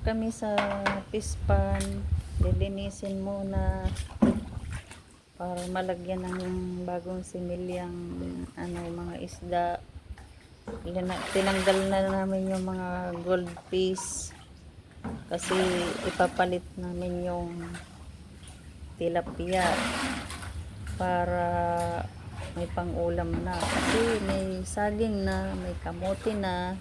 kami sa pispan. Lilinisin muna para malagyan ng bagong similyang ano, mga isda. Tinanggal na namin yung mga gold piece kasi ipapalit namin yung tilapia para may pang-ulam na kasi may saging na may kamote na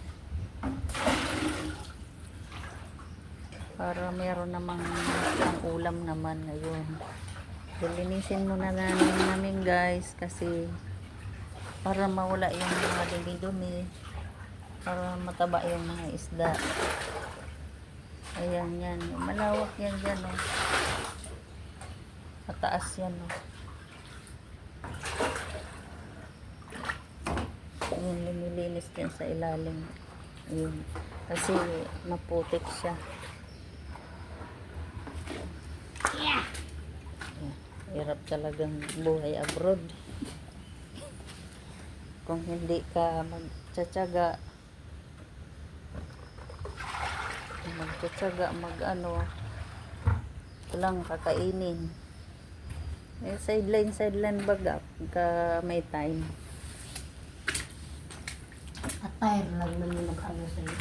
para meron namang pang-ulam naman ngayon lilinisin muna namin namin guys kasi para mawala yung mga dumi-dumi para mataba yung mga isda ayan yan malawak yan dyan oh. mataas yan oh. Yung lumilinis din sa ilalim. Yun. Kasi maputik siya. Hirap talagang buhay abroad. Kung hindi ka magtsatsaga, magtsatsaga, mag ano, ito lang kakainin. Eh, sideline, sideline baga, pagka may time. Atay, lang naman mag-ano sa'yo.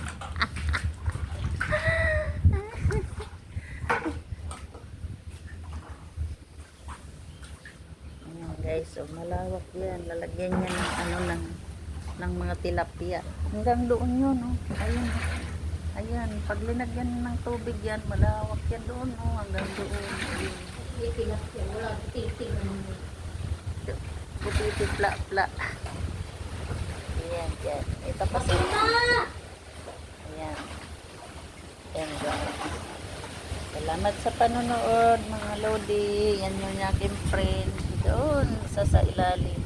Ayan guys, so malawak yan. Lalagyan niya ng ano ng, ng mga tilapia. Hanggang doon yun, oh. Ayan. Ayan, pag linagyan ng tubig yan, malawak yan doon, oh. Hanggang doon. Ayun. Siya, wala, titig. Puti pla pla. Ayan, yan. Ito kasi. Ayan. Ayan guys. Salamat sa panonood mga Lodi. Yan yung aking friend. Doon sa sa ilalim.